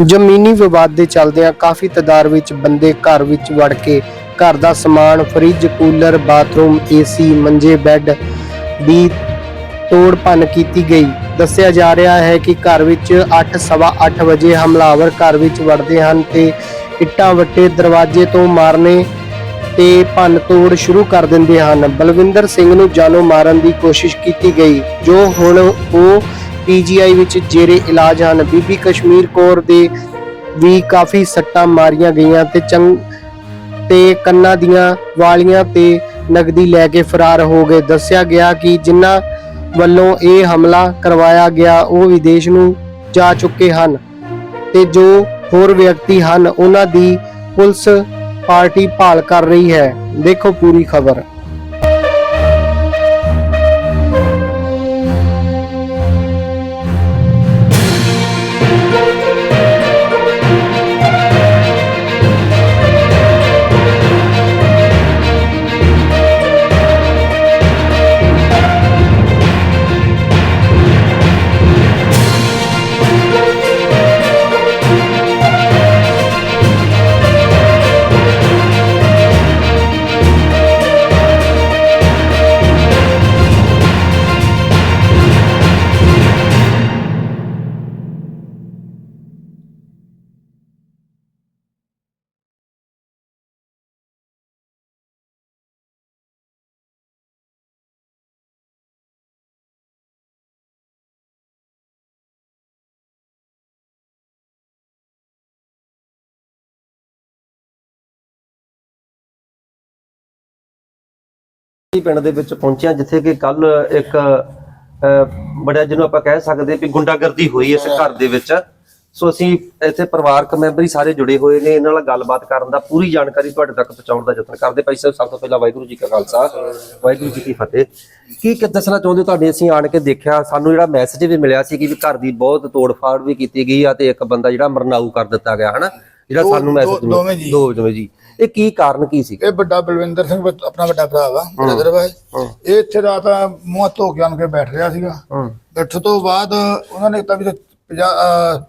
ਜ਼ਮੀਨੀ ਵਿਵਾਦ ਦੇ ਚੱਲਦਿਆਂ ਕਾਫੀ ਤਦਾਦ ਵਿੱਚ ਬੰਦੇ ਘਰ ਵਿੱਚ ਵੜ ਕੇ ਘਰ ਦਾ ਸਮਾਨ, ਫਰਿੱਜ, ਕੂਲਰ, ਬਾਥਰੂਮ, ਏਸੀ, ਮੰਜੇ, ਬੈੱਡ ਦੀ ਤੋੜ ਭੰਨ ਕੀਤੀ ਗਈ। ਦੱਸਿਆ ਜਾ ਰਿਹਾ ਹੈ ਕਿ ਘਰ ਵਿੱਚ 8:30 ਵਜੇ ਹਮਲਾਵਰ ਘਰ ਵਿੱਚ ਵੜਦੇ ਹਨ ਤੇ ਇੱਟਾਂ ਵੱਟੇ ਦਰਵਾਜ਼ੇ ਤੋਂ ਮਾਰਨੇ ਤੇ ਭੰਨ ਤੋੜ ਸ਼ੁਰੂ ਕਰ ਦਿੰਦੇ ਹਨ। ਬਲਵਿੰਦਰ ਸਿੰਘ ਨੂੰ ਜਾਨੋਂ ਮਾਰਨ ਦੀ ਕੋਸ਼ਿਸ਼ ਕੀਤੀ ਗਈ, ਜੋ ਹੁਣ ਉਹ ਪੀਜੀਆਈ ਵਿੱਚ ਜੇਰੇ ਇਲਾਜ ਹਨ। ਬੀਬੀ ਕਸ਼ਮੀਰ ਕੌਰ ਦੇ ਵੀ ਕਾਫੀ ਸੱਟਾਂ ਮਾਰੀਆਂ ਗਈਆਂ ਤੇ ਚੰਗ ਤੇ ਕੰਨਾਂ ਦੀਆਂ ਵਾਲੀਆਂ ਤੇ ਨਗਦੀ ਲੈ ਕੇ ਫਰਾਰ ਹੋ ਗਏ। ਦੱਸਿਆ ਗਿਆ ਕਿ ਜਿਨ੍ਹਾਂ ਵੱਲੋਂ ਇਹ ਹਮਲਾ ਕਰਵਾਇਆ ਗਿਆ, ਉਹ ਵਿਦੇਸ਼ ਨੂੰ ਜਾ ਚੁੱਕੇ ਹਨ ਤੇ ਜੋ ਹੋਰ ਵਿਅਕਤੀ ਹਨ, ਉਹਨਾਂ ਦੀ ਪੁਲਿਸ ਪਾਰਟੀ ਭਾਲ ਕਰ ਰਹੀ ਹੈ। ਦੇਖੋ ਪੂਰੀ ਖਬਰ। ਅਸੀਂ ਪਿੰਡ ਦੇ ਵਿੱਚ ਪਹੁੰਚਿਆ ਜਿੱਥੇ ਕਿ ਕੱਲ ਇੱਕ ਬੜਾ ਜਿਹਨੂੰ ਆਪਾਂ ਕਹਿ ਸਕਦੇ ਵੀ ਗੁੰਡਾਗਰਦੀ ਹੋਈ ਇਸ ਘਰ ਦੇ ਵਿੱਚ। ਸੋ ਅਸੀਂ ਇੱਥੇ ਪਰਿਵਾਰਕ ਮੈਂਬਰ ਹੀ ਸਾਰੇ ਜੁੜੇ ਹੋਏ ਨੇ ਇਹਨਾਂ ਨਾਲ ਗੱਲਬਾਤ ਕਰਨ ਦਾ ਪੂਰੀ ਜਾਣਕਾਰੀ ਤੁਹਾਡੇ ਤੱਕ ਪਹੁੰਚਾਉਣ ਦਾ ਯਤਨ ਕਰਦੇ ਭਾਈ ਸਾਹਿਬ ਸਭ ਤੋਂ ਪਹਿਲਾਂ ਵਾਹਿਗੁਰੂ ਜੀ ਕਾ ਖਾਲਸਾ ਵਾਹਿਗੁਰੂ ਜੀ ਕੀ ਫਤਿਹ। ਕੀ ਕਿ ਦੱਸਣਾ ਚਾਹੁੰਦੇ ਤੁਹਾਡੇ? ਅਸੀਂ ਆਣ ਕੇ ਦੇਖਿਆ ਸਾਨੂੰ ਜਿਹੜਾ ਮੈਸੇਜ ਵੀ ਮਿਲਿਆ ਸੀ ਕਿ ਵੀ ਘਰ ਦੀ ਬਹੁਤ ਤੋੜਫਾੜ ਵੀ ਕੀਤੀ ਗਈ ਆ ਤੇ ਇੱਕ ਬੰਦਾ ਜਿਹੜਾ ਮਰਨਾਊ ਕਰ ਦਿੱਤਾ ਗਿਆ ਹਨਾ? ਜਿਹੜਾ ਸਾਨੂੰ ਮੈਸੇਜ ਜੀ। ਦੋ ਦੋਵੇਂ ਜੀ। ਇਹ ਕੀ ਕਾਰਨ ਕੀ ਸੀ ਇਹ ਵੱਡਾ ਬਲਵਿੰਦਰ ਸਿੰਘ ਆਪਣਾ ਵੱਡਾ ਭਰਾ ਵਾ ਬ੍ਰਦਰ ਵਾ ਇਹ। ਇਹ ਇੱਥੇ ਰਾਤ ਮੂੰਹ ਧੋ ਕੇ ਆਣ ਕੇ ਬੈਠ ਰਿਹਾ ਸੀਗਾ। ਹੂੰ। ਬੈਠਣ ਤੋਂ ਬਾਅਦ ਉਹਨਾਂ ਨੇ ਤਾਂ ਵੀ 50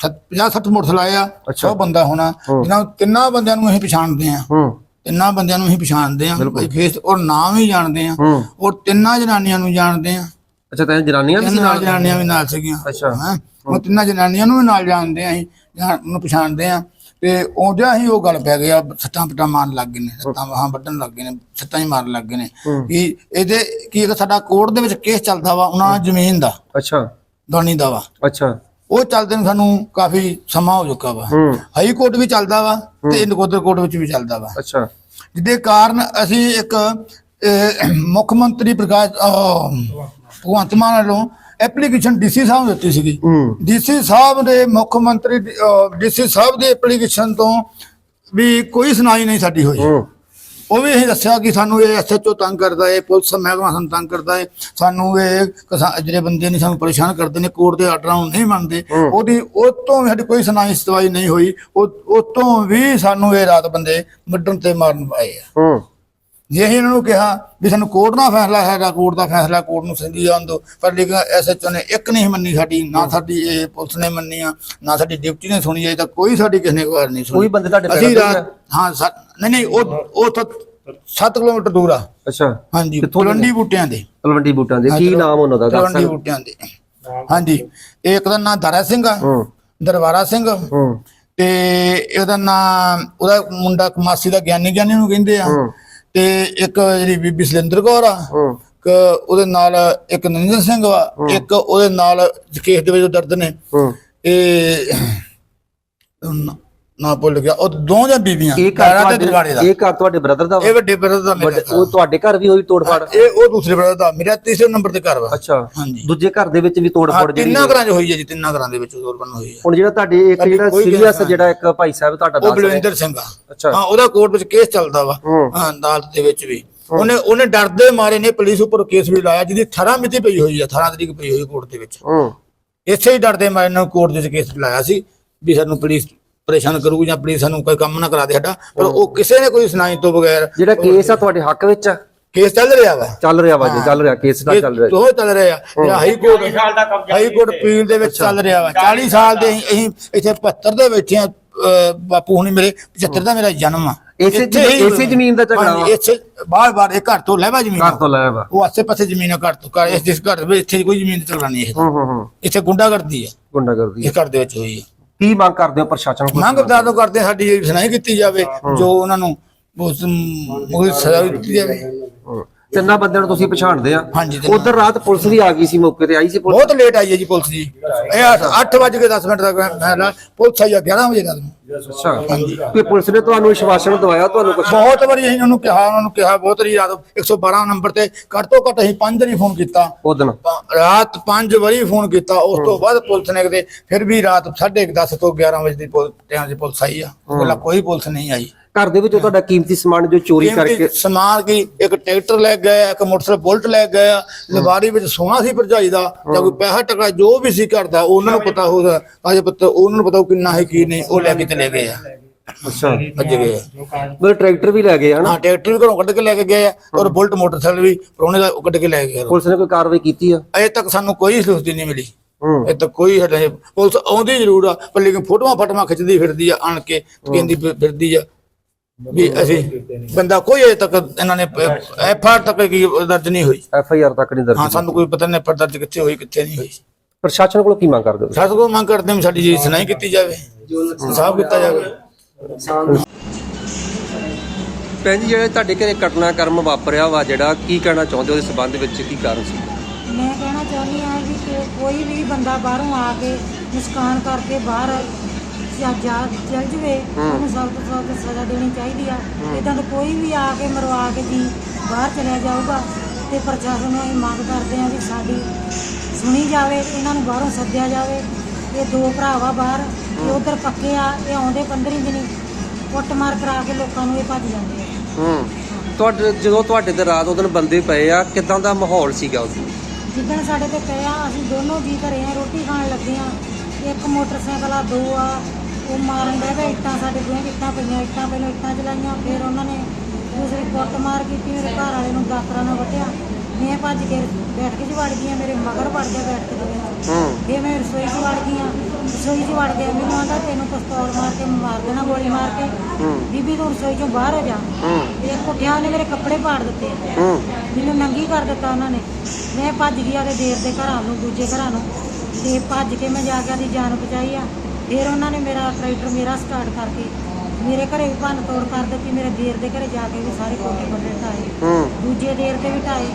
50 60 ਮੋਟਰਸਾਈਕਲ ਆਏ ਆ ਅੱਛਾ। 100 ਬੰਦਾ ਹੋਣਾ। ਇਹਨਾਂ ਨੂੰ ਤਿੰਨਾਂ ਬੰਦਿਆਂ ਨੂੰ ਅਸੀਂ ਪਛਾਣਦੇ ਆ ਹੂੰ। ਤਿੰਨਾਂ ਬੰਦਿਆਂ ਨੂੰ ਅਸੀਂ ਪਛਾਣਦੇ ਆ ਫੇਸ ਔਰ ਨਾਮ ਵੀ ਜਾਣਦੇ ਆ ਹੂੰ। ਔਰ ਤਿੰਨਾਂ ਜਨਾਨੀਆਂ ਨੂੰ ਜਾਣਦੇ ਆ ਅੱਛਾ ਤਾਂ ਜਨਾਨੀਆਂ ਵੀ ਸੀ ਤਿੰਨਾਂ ਨਾਲ? ਜਨਾਨੀਆਂ ਵੀ ਨਾਲ ਸੀਗੀਆਂ। ਅੱਛਾ। ਹੈਂ। ਉਹ ਤਿੰਨਾਂ ਜਨਾਨੀਆਂ ਨੂੰ ਵੀ ਨਾਲ ਜਾਣਦੇ ਆ ਅਸੀਂ। ਜਾਣ- ਉਹਨੂੰ ਪਛਾਣਦੇ ਆ ਤੇ ਆਉਂਦਿਆਂ ਹੀ ਉਹ ਗੱਲ ਪੈ ਗਿਆ ਸੱਟਾਂ ਪਟਾਂ ਮਾਰਨ ਲੱਗ ਗਏ ਨੇ ਸੱਟਾਂ ਵਾਹਾਂ ਵੱਢਣ ਲੱਗ ਗਏ ਨੇ ਸੱਟਾਂ ਹੀ ਮਾਰਨ ਲੱਗ ਗਏ ਨੇ। ਕਿ ਇਹਦੇ ਕੀ ਇੱਕ ਸਾਡਾ ਕੋਰਟ ਦੇ ਵਿੱਚ ਕੇਸ ਚੱਲਦਾ ਵਾ ਉਹਨਾਂ ਦਾ ਜ਼ਮੀਨ ਦਾ ਅੱਛਾ। ਦਾਨੀ ਦਾ ਵਾ। ਅੱਛਾ। ਉਹ ਚੱਲਦੇ ਨੂੰ ਸਾਨੂੰ ਕਾਫੀ ਸਮਾਂ ਹੋ ਚੁੱਕਾ ਵਾ। ਹਾਈ ਕੋਰਟ ਵੀ ਚੱਲਦਾ ਵਾ ਤੇ ਨਕੋਦਰ ਕੋਰਟ ਵਿੱਚ ਵੀ ਚੱਲਦਾ ਵਾ। ਅੱਛਾ। ਜਿਹਦੇ ਕਾਰਨ ਅਸੀਂ ਇੱਕ ਮੁੱਖ ਮੰਤਰੀ ਪ੍ਰਕਾਸ਼ ਭਗਵੰਤ ਮਾਨ ਵੱਲੋਂ ਐਪਲੀਕੇਸ਼ਨ ਡੀਸੀ ਸਾਹਿਬ ਨੂੰ ਦਿੱਤੀ ਸੀਗੀ। ਡੀਸੀ ਸਾਹਿਬ ਦੇ ਮੁੱਖ ਮੰਤਰੀ ਡੀਸੀ ਸਾਹਿਬ ਦੇ ਐਪਲੀਕੇਸ਼ਨ ਤੋਂ ਵੀ ਕੋਈ ਸੁਣਾਈ ਨਹੀਂ ਸਾਡੀ ਹੋਈ। ਉਹ ਵੀ ਇਹ ਦੱਸਿਆ ਕਿ ਸਾਨੂੰ ਇਹ ਐਸਐਚਓ ਤੰਗ ਕਰਦਾ ਹੈ ਪੁਲਿਸ ਮਹਿਕਮਾ ਸਾਨੂੰ ਤੰਗ ਕਰਦਾ ਹੈ। ਸਾਨੂੰ ਇਹ ਕਿਸਾ- ਜਿਹੜੇ ਬੰਦੇ ਨੇ ਸਾਨੂੰ ਪਰੇਸ਼ਾਨ ਕਰਦੇ ਨੇ ਕੋਰਟ ਦੇ ਆਰਡਰਾਂ ਨੂੰ ਨਹੀਂ ਮੰਨਦੇ। ਉਹਦੀ ਉਹ ਤੋਂ ਵੀ ਸਾਡੀ ਕੋਈ ਸੁਣਾਈ ਸਤਵਾਈ ਨਹੀਂ ਹੋਈ। ਉਹ ਤੋਂ ਵੀ ਸਾਨੂੰ ਇਹ ਰਾਤ ਬੰਦੇ ਵੱਢਣ ਤੇ ਮਾਰਨ ਆਏ ਆ। ਜੇ ਅਸੀਂ ਇਹਨਾਂ ਨੂੰ ਕਿਹਾ ਵੀ ਸਾਨੂੰ ਕੋਰਟ ਦਾ ਫੈਸਲਾ ਹੈਗਾ ਕੋਰਟ ਦਾ ਫੈਸਲਾ ਕੋਰਟ ਨੂੰ ਸੰਦੀ ਜਾਣ ਦਿਓ ਪਰ ਲੇਕਿਨ ਐਸਐਚਓ ਨੇ ਇੱਕ ਨਹੀਂ ਮੰਨੀ ਸਾਡੀ ਨਾ ਸਾਡੀ ਇਹ ਪੁਲਿਸ ਨੇ ਮੰਨੀ ਆ ਨਾ ਸਾਡੀ ਡਿਊਟੀ ਨੇ ਸੁਣੀ ਜਾਈ ਤਾਂ ਕੋਈ ਸਾਡੀ ਕਿਸੇ ਨੇ ਵਾਰ ਨਹੀਂ ਸੁਣੀ। ਕੋਈ ਬੰਦੇ ਤੁਹਾਡੇ ਅਸੀਂ ਪਿੰਡ ਤੋਂ ਰਾਤ ਹਾਂ ਨਹੀਂ ਨਹੀਂ ਉਹ ਉਹ ਤਾਂ 7 ਕਿਲੋਮੀਟਰ ਦੂਰ ਆ। ਅੱਛਾ। ਹਾਂਜੀ? ਤਲਵੰਡੀ ਬੂਟਿਆਂ ਦੇ। ਤਲਵੰਡੀ ਬੂਟਾਂ ਦੇ। ਕੀ ਨਾਮ ਉਹਨਾਂ ਦਾ? ਤਲਵੰਡੀ ਬੂਟਿਆਂ ਦੇ। ਹਾਂਜੀ ਇੱਕ ਦਾ ਨਾਮ ਦਾਰਾ ਸਿੰਘ ਆ ਹੂੰ। ਦਰਬਾਰਾ ਸਿੰਘ। ਹੂੰ। ਤੇ ਇਹਦਾ ਨਾਮ ਉਹਦਾ ਮੁੰਡਾ ਮਾਸੀ ਦਾ ਗਿਆਨੀ ਗਿਆਨੀ ਨੂੰ ਕਹਿੰਦੇ ਆ। ਹੂੰ। ਤੇ ਇੱਕ ਜਿਹੜੀ ਬੀਬੀ ਸੁਰਿੰਦਰ ਕੌਰ ਆ ਇੱਕ ਉਹਦੇ ਨਾਲ ਇੱਕ ਨਰਿੰਦਰ ਸਿੰਘ ਵਾ ਇੱਕ ਉਹਦੇ ਨਾਲ ਕੇਸ ਦੇ ਵਿੱਚ ਦਰਦ ਨੇ। ਇਹ ਨਾ- ਭੁੱਲ ਗਿਆ। ਉਹ ਦੋ ਜਾਂ ਬੀਬੀਆਂ ਇਹ ਘਰ ਦਾਰਾ ਤੇ ਦਾ ਤੁਹਾਡੇ ਇਹ ਘਰ ਤੁਹਾਡੇ ਬ੍ਰਦਰ ਦਾ ਵਾ? ਇਹ ਵੱਡੇ ਬ੍ਰਦਰ ਦਾ ਮੇਰਾ ਵੱਡੇ- ਉਹ ਤੁਹਾਡੇ ਘਰ ਵੀ ਹੋਈ ਤੋੜਫਾੜ ਇਹ ਉਹ ਦੂਸਰੇ ਬ੍ਰਦਰ ਦਾ ਮੇਰਾ ਤੀਸਰੇ ਨੰਬਰ ਤੇ ਘਰ ਵਾ। ਅੱਛਾ। ਹਾਂਜੀ। ਦੂਜੇ ਘਰ ਦੇ ਵਿੱਚ ਵੀ ਹਾਂ, ਤੋੜਫਾੜ ਜਿਹੜੀ ਤਿੰਨਾਂ ਘਰਾਂ 'ਚ ਹੋਈ ਹੈ ਜੀ ਤਿੰਨਾਂ ਘਰਾਂ ਦੇ ਵਿੱਚ ਤੋੜਪਨ ਹੋਈ ਹੈ ਹੁਣ ਜਿਹੜਾ ਤੁਹਾਡੇ ਇੱਕ ਸਾਡੀ ਜਿਹੜਾ ਕੋਈ ਸੀਰੀਅਸ ਗੱਲ ਜਿਹੜਾ ਇੱਕ ਭਾਈ ਸਾਹਿਬ ਤੁਹਾਡਾ ਉਹ ਦੱਸ ਰਿਹਾ ਬਲਵਿੰਦਰ ਸਿੰਘ ਆ। ਅੱਛਾ। ਹਾਂ ਉਹਦਾ ਕੋਰਟ ਵਿੱਚ ਕੇਸ ਚੱਲਦਾ ਵਾ। ਹੂੰ। ਹਾਂ ਅਦਾਲਤ ਦੇ ਵਿੱਚ ਵੀ। ਉਹਨੇ ਉਹਨੇ ਡਰਦੇ ਮਾਰੇ ਨੇ ਪੁਲਿਸ ਉੱਪਰ ਕੇਸ ਵੀ ਲਾਇਆ ਜਿਹਦੀ 18 ਮਿਤੀ ਪਈ ਹੋਈ ਆ 18 ਤਰੀਕ ਪਈ ਹੋਈ ਕੋਰਟ ਦੇ ਵਿੱਚ। ਹੂੰ। ਇਸੇ ਹੀ ਡਰਦੇ ਮਾਰੇ ਨੇ ਕੋਰਟ ਦੇ ਵਿੱਚ ਕੇਸ ਲਾਇਆ ਸੀ ਵੀ ਸਾਨੂੰ ਪੁਲਿਸ ਪਰੇਸ਼ਾਨ ਕਰੂਗੀ ਜਾਂ ਪੁਲਿਸ ਸਾਨੂੰ ਕੋਈ ਕੰਮ ਨਾ ਕਰਾ ਦੇ ਸਾਡਾ ਪਰ ਉਹ ਕਿਸੇ ਨੇ ਕੋਈ ਸੁਣਾਈ ਤੋਂ ਬਗੈਰ ਜਿਹੜਾ ਕੇਸ ਆ ਤੁਹਾਡੇ ਹੱਕ ਵਿੱਚ? ਆ ਕੇਸ ਚੱਲ ਰਿਹਾ ਵਾ। ਚੱਲ ਰਿਹਾ ਵਾ ਜੀ ਚੱਲ ਰਿਹਾ ਕੇਸ ਦਾ ਚੱਲ ਰਿਹਾ। ਉਹ ਚੱਲ ਰਿਹਾ। ਜਿਹੜਾ high court high court appeal ਦੇ ਵਿੱਚ। ਚੱਲ ਰਿਹਾ ਵਾ। 40 ਸਾਲ ਦੇ ਅਸੀਂ ਅਸੀਂ ਇੱਥੇ 75 ਦੇ ਬੈਠੇ ਆ ਬਾਪੂ ਹੁਣੀ ਮੇਰੇ 75 ਦਾ ਮੇਰਾ ਜਨਮ ਆ। ਇਸੇ ਇਸੇ ਜ਼ਮੀਨ ਦਾ ਝਗੜਾ ਵਾ? ਇੱਥੇ ਬਾਹਰ ਬਾਹਰ ਇਹ ਘਰ ਤੋਂ ਲੈਵਾ ਜ਼ਮੀਨ ਘਰ ਤੋਂ ਲੈ ਵਾ ਉਹ ਆਸੇ ਪਾਸੇ ਜ਼ਮੀਨ ਆ ਘਰ ਤੋਂ ਘਰ ਇਸ ਜਿਸ ਘਰ ਵਿੱਚ ਇੱਥੇ ਕੋਈ ਜ਼ਮੀਨ ਚੱਲਣਾ ਨਹੀਂ ਇਹ ਹੂੰ ਹੂੰ ਹੂੰ। ਇੱਥੇ ਗੁੰਡਾ ਕਰਦੀ ਹੈ ਗੁੰਡਾਗਰਦੀ ਇਹ ਘਰ ਦੇ ਵਿੱਚ ਹੋਈ ਹੈ ਕੀ ਮੰਗ ਕਰਦੇ ਹੋ ਪ੍ਰਸ਼ਾਸਨ ਕੋਲ? ਮੰਗ ਬਦਾਦੋਂ ਕਰਦੇ ਸਾਡੀ ਸੁਣਾਈ ਕੀਤੀ ਜਾਵੇ ਜੋ ਉਹਨਾਂ ਨੂੰ ਉਸ ਮੁਗਲ ਸਜ਼ਾ ਦਿੱਤੀ ਜਾਵੇ। ਤਿੰਨਾਂ ਬੰਦਿਆਂ ਨੂੰ ਤੁਸੀਂ ਪਛਾਣਦੇ ਆ। ਉਧਰ ਰਾਤ ਪੁਲਿਸ ਵੀ ਆ ਗਈ ਸੀ ਮੌਕੇ ਤੇ ਆਈ ਸੀ ਪੁਲਿਸ? ਬਹੁਤ ਲੇਟ ਆਈ ਹੈ ਜੀ ਪੁਲਿਸ ਜੀ। ਇਹ 8 ਵਜੇ ਕੇ 10 ਮਿੰਟ ਤੱਕ ਪੁਲਿਸ ਆਈ ਆ 11 ਵਜੇ ਰਾਤ ਨੂੰ। ਅੱਛਾ। ਕਿ ਪੁਲਿਸ ਨੇ ਤੁਹਾਨੂੰ ਵਿਸ਼ਵਾਸਨ ਦਵਾਇਆ ਤੁਹਾਨੂੰ ਕੁਝ ਬਹੁਤ ਵਾਰੀ ਅਸੀਂ ਉਹਨਾਂ ਕਿਹਾ ਉਹਨਾਂ ਨੂੰ ਕਿਹਾ ਬਹੁਤ ਵਾਰੀ ਰਾਤ 112 ਨੰਬਰ ਤੇ ਘੱਟ ਤੋਂ ਘੱਟ ਅਸੀਂ ਪੰਜ ਵਾਰੀ ਫੋਨ ਕੀਤਾ। ਉਦਨ ਪ- ਰਾਤ 5 ਵਾਰੀ ਫੋਨ ਕੀਤਾ ਉਸ ਤੋਂ ਬਾਅਦ ਪੁਲਿਸ ਨੇ ਕਿਤੇ ਫਿਰ ਵੀ ਰਾਤ 10:30 ਤੋਂ 11 ਵਜੇ ਦੀ ਟਾਈਮ ਦੀ ਪੁਲਿਸ ਆਈ ਆ। ਪਹਿਲਾਂ ਕੋਈ ਪੁਲਿਸ ਨਹੀਂ ਆਈ। ਘਰ ਦੇ ਵਿੱਚ ਤੁਹਾਡਾ ਕੀਮਤੀ ਸਮਾਨ ਜੋ ਚੋਰੀ ਕਰਕੇ ਸਮਾਨ ਕੀ ਇੱਕ ਟਰੈਕਟਰ ਲੈ ਗਏ ਇੱਕ ਮੋਟਰਸਾਈਕਲ ਬੁਲਟ ਲੈ ਗਏ ਲਵਾਰੀ ਵਿੱਚ ਸੋਨਾ ਸੀ ਭਰਜਾਈ ਦਾ ਜਾਂ ਕੋਈ ਪੈਸਾ ਟਕਾ ਜੋ ਵੀ ਸੀ ਘਰ ਦਾ ਉਹਨਾਂ ਨੂੰ ਪਤਾ ਹੋਗਾ ਅਜੇ ਪਤਾ ਉਹਨਾਂ ਨੂੰ ਪਤਾ ਕਿੰਨਾ ਹੈ ਕੀ ਨਹੀਂ ਉਹ ਲੈ ਕੇ ਚਲੇ ਗਏ ਆ? ਅੱਛਾ। ਭੱਜ ਗਏ ਆ। ਮੇਰੇ ਟਰੈਕਟਰ ਵੀ ਲੈ ਗਏ ਹਨਾ ਹਾਂ ਟਰੈਕਟਰ ਵੀ ਘਰੋਂ ਕੱਢ ਕੇ ਲੈ ਕੇ ਗਏ ਆ ਔਰ ਬੁਲਟ ਮੋਟਰਸਾਈਕਲ ਵੀ ਪਰੋਣੇ ਦਾ ਕੱਢ ਕੇ ਲੈ ਕੇ ਗਏ ਪੁਲਿਸ ਨੇ ਕੋਈ ਕਾਰਵਾਈ ਕੀਤੀ ਆ? ਅਜੇ ਤੱਕ ਸਾਨੂੰ ਕੋਈ ਸਹੂਲਤ ਨਹੀਂ ਮਿਲੀ। ਹੂੰ। ਇਹ ਤਾਂ ਕੋਈ ਸਾਡੇ ਪੁਲਿਸ ਆਉਂਦੀ ਜ਼ਰੂਰ ਆ ਪਰ ਲੇਕਿਨ ਫੋਟੋਆਂ ਫਟਵਾ ਖਿੱਚਦੀ ਫਿਰਦੀ ਆ ਆਣ ਕੇ ਕਹਿੰਦੀ ਫਿ- ਫਿਰਦੀ ਆ ਵੀ ਅਸੀਂ ਬੰਦਾ ਕੋਈ ਅਜੇ ਤੱਕ ਇਹਨਾਂ ਨੇ ਐਫ ਆਰ ਤੱਕ ਕੀ ਦਰਜ ਨਹੀਂ ਹੋਈ। ਐਫ ਆਈ ਆਰ ਤੱਕ ਨਹੀਂ ਹਾਂ ਦਰਜ ਸਾਨੂੰ ਕੋਈ ਪਤਾ ਨਹੀਂ ਪਰ ਦਰਜ ਕਿੱਥੇ ਹੋਈ ਕਿੱਥੇ ਨਹੀਂ ਹੋਈ। ਪ੍ਰਸ਼ਾਸਨ ਕੋਲ ਕੀ ਮੰਗ ਕਰਦੇ ਹੋ ਸਾਡੇ ਕੋਲ ਮੰਗ ਕਰਦੇ ਹਾਂ ਵੀ ਸਾਡੀ ਜੀ ਸੁਣਾਈ ਕੀਤੀ ਜਾਵੇ ਇਨਸਾਫ ਕੀਤਾ ਜਾਵੇ। ਭੈਣ ਜੀ ਜਿਹੜੇ ਤੁਹਾਡੇ ਘਰੇ ਘਟਨਾਕ੍ਰਮ ਵਾਪਰਿਆ ਵਾ ਜਿਹੜਾ ਕੀ ਕਹਿਣਾ ਚਾਹੁੰਦੇ ਹੋ? ਇਸ ਸੰਬੰਧ ਵਿੱਚ ਕੀ ਕਾਰਨ ਸੀ? ਮੈਂ ਕਹਿਣਾ ਚਾਹੁੰਦੀ ਹਾਂ ਵੀ ਕਿ ਕੋਈ ਵੀ ਬੰਦਾ ਬਾਹਰੋਂ ਆ ਕੇ ਮੁਸਕਾਨ ਕਰਕੇ ਬਾਹਰ ਜਾਂ ਜਾ ਚਲ ਜਵੇ ਉਹਨੂੰ ਸਭ ਤੋਂ ਸਖਤ ਸਜ਼ਾ ਦੇਣੀ ਚਾਹੀਦੀ ਆ। ਇਦਾਂ ਤਾਂ ਕੋਈ ਵੀ ਆ ਕੇ ਮਰਵਾ ਕੇ ਜੀ ਬਾਹਰ ਚਲਿਆ ਜਾਊਗਾ ਤੇ ਪ੍ਰਸ਼ਾਸਨ ਨੂੰ ਅਸੀਂ ਮੰਗ ਕਰਦੇ ਹਾਂ ਵੀ ਸਾਡੀ ਸੁਣੀ ਜਾਵੇ ਇਹਨਾਂ ਨੂੰ ਬਾਹਰੋਂ ਸੱਦਿਆ ਜਾਵੇ ਇਹ ਦੋ ਭਰਾਵਾ ਬਾਹਰ ਇਹ ਉਧਰ ਪੱਕੇ ਆ ਇਹ ਆਉਂਦੇ 15 ਦਿਨੀ ਕੁੱਟਮਾਰ ਕਰਾ ਕੇ ਲੋਕਾਂ ਨੂੰ ਇਹ ਭੱਜ ਜਾਂਦੇ ਆ। ਹੂੰ। ਤੁਹਾਡੇ ਜਦੋਂ ਤੁਹਾਡੇ ਤੇ ਰਾਤ ਉਦੋਂ ਬੰਦੇ ਪਏ ਆ ਕਿਦਾਂ ਦਾ ਮਾਹੌਲ ਸੀਗਾ ਉਸ ਦਿਨ? ਜਿੱਦਣ ਸਾਡੇ ਤੇ ਪਿਆ ਅਸੀਂ ਦੋਨੋਂ ਜੀ ਘਰੇ ਆ ਰੋਟੀ ਖਾਣ ਲੱਗੇ ਆ। ਇੱਕ ਮੋਟਰਸਾਈਕਲ ਆ ਦੋ ਆ ਉਹ ਮਾਰਨ ਦੇ ਵੇ ਇੱਟਾਂ ਸਾਡੇ ਦੋਵੇਂ ਇੱਟਾਂ ਪਈਆਂ ਇੱਟਾਂ ਪਹਿਲਾਂ ਇੱਟਾਂ ਚਲਾਈਆਂ ਫਿਰ ਉਹਨਾਂ ਨੇ ਦੂਸਰੀ ਕੁੱਟ ਮਾਰ ਕੀਤੀ ਮੇਰੇ ਘਰ ਵਾਲੇ ਨੂੰ ਦਾਤਰਾ ਨਾਲ ਵੱਟਿਆ ਮੈਂ ਭੱਜ ਕੇ ਬੈਠ ਕੇ ਚ ਵੜ ਗਈਆਂ ਮੇਰੇ ਮਗਰ ਵੜ ਗਿਆ ਬੈਠ ਕੇ ਦੋਵੇਂ। ਹੂੰ। ਫਿਰ ਮੈਂ ਰਸੋਈ 'ਚ ਵੜ ਗਈ ਆ ਰਸੋਈ 'ਚ ਵੜ ਗਿਆ। ਮੈਨੂੰ ਆਂਦਾ ਤੈਨੂੰ ਪਿਸਤੌਲ ਮਾਰ ਕੇ ਮਾਰ ਦੇਣਾ ਗੋਲੀ ਮਾਰ ਕੇ। ਬੀਬੀ ਤੂੰ ਰਸੋਈ 'ਚੋਂ ਬਾਹਰ ਹੋ ਜਾ। ਹੂੰ। ਇਹ ਕੁੱਠਿਆਂ ਨੇ ਮੇਰੇ ਕੱਪੜੇ ਪਾੜ ਦਿੱਤੇ। ਮੈਨੂੰ ਨੰਗੀ ਕਰ ਦਿੱਤਾ ਉਹਨਾਂ ਨੇ। ਮੈਂ ਭੱਜ ਗਈ ਆਦੇ ਦੇਰ ਦੇ ਘਰਾਂ ਨੂੰ ਦੂਜੇ ਘਰਾਂ ਨੂੰ। ਤੇ ਭੱਜ ਕੇ ਮੈਂ ਜਾ ਕੇ ਆਦੀ ਜਾਨ ਬਚਾਈ ਆ। ਫਿਰ ਉਹਨਾਂ ਨੇ ਮੇਰਾ ਟਰੈਕਟਰ ਮੇਰਾ ਸਟਾਰਟ ਕਰਕੇ ਮੇਰੇ ਘਰੇ ਵੀ ਭੰਨ ਤੋੜ ਕਰ ਦਿੱਤੀ। ਮੇਰੇ ਦੇਰ ਦੇ ਘਰੇ ਜਾ ਕੇ ਵੀ ਸਾਰੇ ਕੋਠੇ ਕੋਠੇ ਢਾਏ। ਹੂੰ। ਦੂਜੇ ਦੇਰ ਤੇ ਵੀ ਢਾਏ।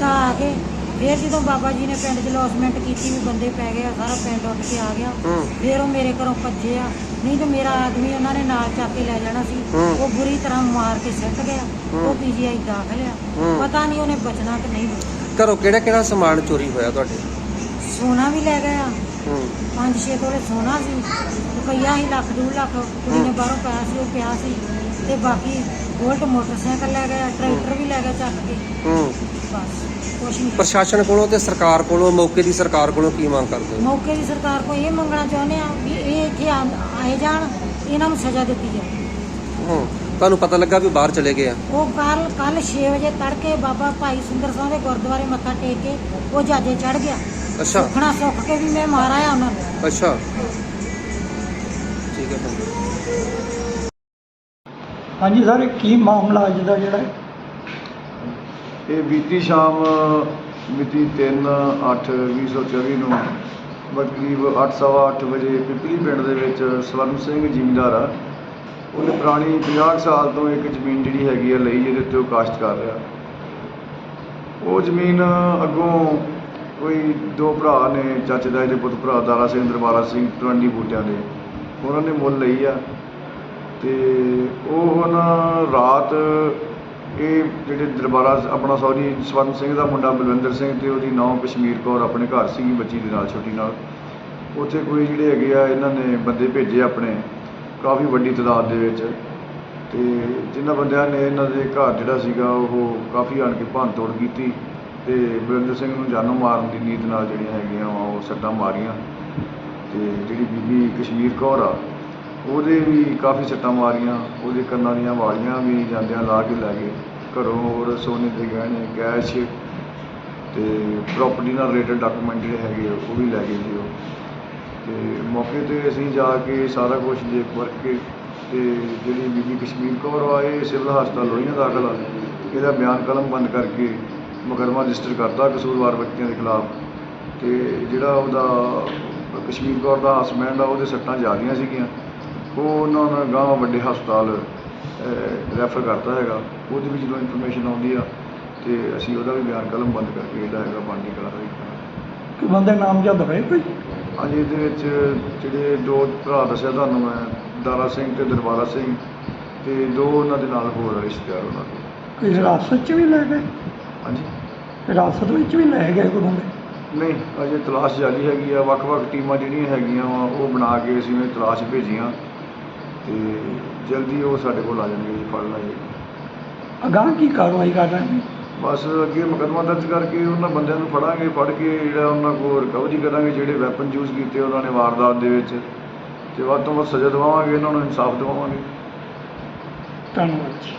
ਤਾਂ ਆ ਕੇ ਫਿਰ ਜਦੋਂ ਬਾਬਾ ਜੀ ਨੇ ਪਿੰਡ 'ਚ ਲੌਸਮੈਂਟ ਕੀਤੀ ਵੀ ਬੰਦੇ ਪੈ ਗਏ ਆ, ਸਾਰਾ ਪਿੰਡ ਉੱਠ ਕੇ ਆ ਗਿਆ। ਹੂੰ। ਫਿਰ ਉਹ ਮੇਰੇ ਘਰੋਂ ਭੱਜੇ ਆ। ਨਹੀਂ ਤੇ ਮੇਰਾ ਆਦਮੀ ਉਹਨਾਂ ਨੇ ਨਾਲ ਚੱਕ ਕੇ ਲੈ ਜਾਣਾ ਸੀ। ਹੂੰ। ਉਹ ਬੁਰੀ ਤਰ੍ਹਾਂ ਮਾਰ ਕੇ ਸਿੱਟ ਗਿਆ। ਉਹ ਪੀਜੀਆਈ ਦਾਖਲ ਆ। ਹੂੰ। ਪਤਾ ਨਹੀਂ ਉਹਨੇ ਬਚਣਾ ਕਿ ਨਹੀਂ ਬਚਣਾ। ਘਰੋਂ ਕਿਹੜਾ ਕਿਹੜਾ ਸਮਾਨ ਚੋਰੀ ਹੋਇਆ ਤੁਹਾਡੇ? ਸੋਨਾ ਵੀ ਲੈ ਗਿਆ ਹੂੰ। 5-6 ਤੋਲੇ ਸੋਨਾ ਸੀ। ਰੁਪਈਆ ਹੀ ਲੱਖ ਡੂਢ ਲੱਖ ਕੁੜੀ ਨੇ ਬਾਹਰੋਂ ਪਾਇਆ ਸੀ ਉਹ ਪਿਆ ਸੀ। ਤੇ ਬਾਕੀ ਗੋਲਡ ਮੋਟਰਸਾਈਕਲ ਲੈ ਗਿਆ ਟਰੈਕਟਰ ਵੀ ਲੈ ਗਿਆ ਚੱਕ ਕੇ। ਹੂੰ। ਬਸ। ਕੁਛ ਨਹੀਂ ਪ੍ਰਸ਼ਾਸਨ ਕੋਲੋਂ ਤੇ ਸਰਕਾਰ ਕੋਲੋਂ ਮੌਕੇ ਦੀ ਸਰਕਾਰ ਕੋਲੋਂ ਕੀ ਮੰਗ ਕਰਦੇ ਹੋ? ਮੌਕੇ ਦੀ ਸਰਕਾਰ ਕੋਲ ਇਹ ਮੰਗਣਾ ਚਾਹੁੰਦੇ ਆ ਵੀ ਇਹ ਇੱਥੇ ਆਂ- ਆਏ ਜਾਣ ਇਹਨਾਂ ਨੂੰ ਸਜ਼ਾ ਦਿੱਤੀ ਜਾਵੇ। ਹੂੰ ਤੁਹਾਨੂੰ ਪਤਾ ਲੱਗਾ ਵੀ ਬਾਹਰ ਚਲੇ ਗਏ ਆ? ਉਹ ਕੱਲ ਕੱਲ 6 ਵਜੇ ਤੜਕੇ ਬਾਬਾ ਭਾਈ ਸੁੰਦਰ ਸਿੰਘ ਦੇ ਗੁਰਦੁਆਰੇ ਮੱਥਾ ਟੇਕ ਕੇ ਉਹ ਜਾਜੇ ਚੜ ਗਿਆ। ਅੱਛਾ। ਸੁਖਣਾ ਸੁੱਖ ਕੇ ਵੀ ਮੈਂ ਮਾਰਾ ਆ ਉਹਨਾਂ ਨੂੰ। ਅੱਛਾ। ਠੀਕ ਹੈ। ਹਾਂਜੀ ਸਰ ਕੀ ਮਾਮਲਾ ਅੱਜ ਦਾ ਜਿਹੜਾ? ਹੈ? ਇਹ ਬੀਤੀ ਸ਼ਾਮ ਮਿਤੀ 3/8/2024 ਨੂੰ ਕਰੀਬ 8:30 ਵਜੇ ਪਿਪਲੀ ਪਿੰਡ ਦੇ ਵਿੱਚ ਸਵਰਨ ਸਿੰਘ ਜ਼ਿਮੀਂਦਾਰ ਆ। ਉਹਨੇ ਪੁਰਾਣੀ 50 ਸਾਲ ਤੋਂ ਇੱਕ ਜ਼ਮੀਨ ਜਿਹੜੀ ਹੈਗੀ ਆ ਲਈ, ਜਿਹਦੇ ਉੱਤੇ ਉਹ ਕਾਸ਼ਤ ਕਰ ਰਿਹਾ। ਉਹ ਜ਼ਮੀਨ ਅੱਗੋਂ ਕੋਈ ਦੋ ਭਰਾ ਨੇ, ਚਾਚੇ ਦਾ ਇਹਦੇ ਪੁੱਤ ਭਰਾ ਦਾਰਾ ਸਿੰਘ, ਦਰਬਾਰਾ ਸਿੰਘ ਤਵੰਡੀ ਬੂਟਿਆਂ ਦੇ। ਉਹਨਾਂ ਨੇ ਮੁੱਲ ਲਈ ਆ ਤੇ ਉਹ ਹੁਣ ਰਾਤ ਇਹ ਜਿਹੜੇ ਦਰਬਾਰਾ ਆਪਣਾ ਸੌਰੀ, ਸਵਰਨ ਸਿੰਘ ਦਾ ਮੁੰਡਾ ਬਲਵਿੰਦਰ ਸਿੰਘ ਤੇ ਉਹਦੀ ਨੌਂ ਕਸ਼ਮੀਰ ਕੌਰ ਆਪਣੇ ਘਰ ਸੀਗੀ ਬੱਚੀ ਦੇ ਨਾਲ, ਛੋਟੀ ਨਾਲ। ਉੱਥੇ ਕੋਈ ਜਿਹੜੇ ਹੈਗੇ ਆ, ਇਹਨਾਂ ਨੇ ਬੰਦੇ ਭੇਜੇ ਆਪਣੇ, ਕਾਫੀ ਵੱਡੀ ਤਾਦਾਦ ਦੇ ਵਿੱਚ। ਤੇ ਜਿਨ੍ਹਾਂ ਬੰਦਿਆਂ ਨੇ ਇਹਨਾਂ ਦੇ ਘਰ ਜਿਹੜਾ ਸੀਗਾ, ਉਹ ਕਾਫੀ ਆਣ ਕੇ ਭੰਨ ਤੋੜ ਕੀਤੀ ਤੇ ਬਲਵਿੰਦਰ ਸਿੰਘ ਨੂੰ ਜਾਨੋਂ ਮਾਰਨ ਦੀ ਨੀਤ ਨਾਲ ਜਿਹੜੀਆਂ ਹੈਗੀਆਂ ਵਾ ਉਹ ਸੱਟਾਂ ਮਾਰੀਆਂ। ਤੇ ਜਿਹੜੀ ਬੀਬੀ ਕਸ਼ਮੀਰ ਕੌਰ ਆ ਉਹਦੇ ਵੀ ਕਾਫੀ ਸੱਟਾਂ ਮਾਰੀਆਂ ਉਹਦੇ ਕੰਨਾਂ ਦੀਆਂ ਵਾਲੀਆਂ ਵੀ ਜਾਂਦਿਆਂ ਲਾ ਕੇ ਲੈ ਗਏ। ਘਰੋਂ ਹੋਰ ਸੋਨੇ ਦੇ ਗਹਿਣੇ ਕੈਸ਼ ਤੇ ਪ੍ਰਾਪਰਟੀ ਨਾਲ ਰਿਲੇਟਡ ਡਾਕੂਮੈਂਟ ਜਿਹੜੇ ਹੈਗੇ ਆ, ਉਹ ਵੀ ਲੈ ਗਏ ਜੀ ਉਹ। ਤੇ ਮੌਕੇ ਤੇ ਅਸੀਂ ਜਾ ਕੇ ਸਾਰਾ ਕੁਝ ਦੇਖ ਵਰਕ ਕੇ ਤੇ ਜਿਹੜੀ ਬੀਬੀ ਕਸ਼ਮੀਰ ਕੌਰ ਆ ਇਹ ਸਿਵਲ ਹਸਪਤਾਲ ਲੋਹੀਆਂ ਦਾਖਲ ਆ। ਇਹਦਾ ਬਿਆਨ ਕਲਮ ਬੰਦ ਕਰਕੇ ਮੁਕਰਮਾ ਰਜਿਸਟਰ ਕਰਤਾ ਕਸੂਰਵਾਰ ਵਿਅਕਤੀਆਂ ਦੇ ਖਿਲਾਫ। ਤੇ ਜਿਹੜਾ ਉਹਦਾ ਕਸ਼ਮੀਰ ਕੌਰ ਦਾ ਹਸਬੈਂਡ ਆ ਉਹਦੇ ਸੱਟਾਂ ਜ਼ਿਆਦੀਆਂ ਸੀਗੀਆਂ। ਉਹ ਉਹਨਾਂ ਨੇ ਗਾਂਹ ਵੱਡੇ ਹਸਪਤਾਲ ਰੈਫਰ ਕਰਤਾ ਹੈਗਾ। ਉਹਦੇ ਵਿੱਚ ਜਦੋਂ ਇਨਫੋਰਮੇਸ਼ਨ ਆਉਂਦੀ ਆ ਤੇ ਅਸੀਂ ਉਹਦਾ ਵੀ ਬਿਆਨ ਕਲਮ ਬੰਦ ਕਰਕੇ ਜਿਹੜਾ ਹੈਗਾ ਕਾਰਵਾਈ ਕਰਾਂਗੇ। ਕਿ ਬੰਦੇ ਨਾਮ ਜਦ ਹੋਏ ਕੋਈ? ਅੱਜ ਇਹਦੇ ਵਿੱਚ ਜਿਹੜੇ ਦੋ ਭਰਾ ਦੱਸਿਆ ਤੁਹਾਨੂੰ ਮੈਂ ਦਾਰਾ ਸਿੰਘ ਤੇ ਦਰਬਾਰਾ ਸਿੰਘ ਤੇ ਦੋ ਉਹਨਾਂ ਦੇ ਨਾਲ ਹੋਰ ਰਿਸ਼ਤੇਦਾਰ ਉਹਨਾਂ ਦੇ। ਕੋਈ ਹਿਰਾਸਤ ਚ ਵੀ ਲੈ ਗਏ? ਹਾਂਜੀ। ਹਿਰਾਸਤ ਵਿੱਚ ਵੀ ਲੈ ਗਏ ਕੋਈ ਬੰਦੇ? ਨਹੀਂ ਅਜੇ ਤਲਾਸ਼ ਜਾਰੀ ਹੈਗੀ ਆ ਵੱਖ-ਵੱਖ ਟੀਮਾਂ ਜਿਹੜੀਆਂ ਹੈਗੀਆਂ ਉਹ ਬਣਾ ਕੇ ਅਸੀਂ ਤਲਾਸ਼ ਭੇਜੀਆਂ। ਤੇ ਜਲਦੀ ਉਹ ਸਾਡੇ ਕੋਲ ਆ ਜਾਣਗੇ ਜੀ ਫੜ ਲਾਂਗੇ। ਅਗਾਂਹ ਕੀ ਕਾਰਵਾਈ ਕਰ ਰਹੇ ਨੇ? ਬਸ ਅੱਗੇ ਮੁਕੱਦਮਾ ਦਰਜ ਕਰਕੇ ਉਹਨਾਂ ਬੰਦਿਆਂ ਨੂੰ ਫੜਾਂਗੇ ਫੜ ਕੇ ਜਿਹੜਾ ਉਹਨਾਂ ਕੋਲ ਰਿਕਵਰੀ ਕਰਾਂਗੇ ਜਿਹੜੇ ਵੈਪਨ ਯੂਜ਼ ਕੀਤੇ ਉਹਨਾਂ ਨੇ ਵਾਰਦਾਤ ਦੇ ਵਿੱਚ। ਤੇ ਵੱਧ ਤੋਂ ਵੱਧ ਸਜ਼ਾ ਦਿਵਾਵਾਂਗੇ ਇਹਨਾਂ ਨੂੰ ਇਨਸਾਫ ਦਿਵਾਵਾਂਗੇ। ਧੰਨਵਾਦ ਜੀ।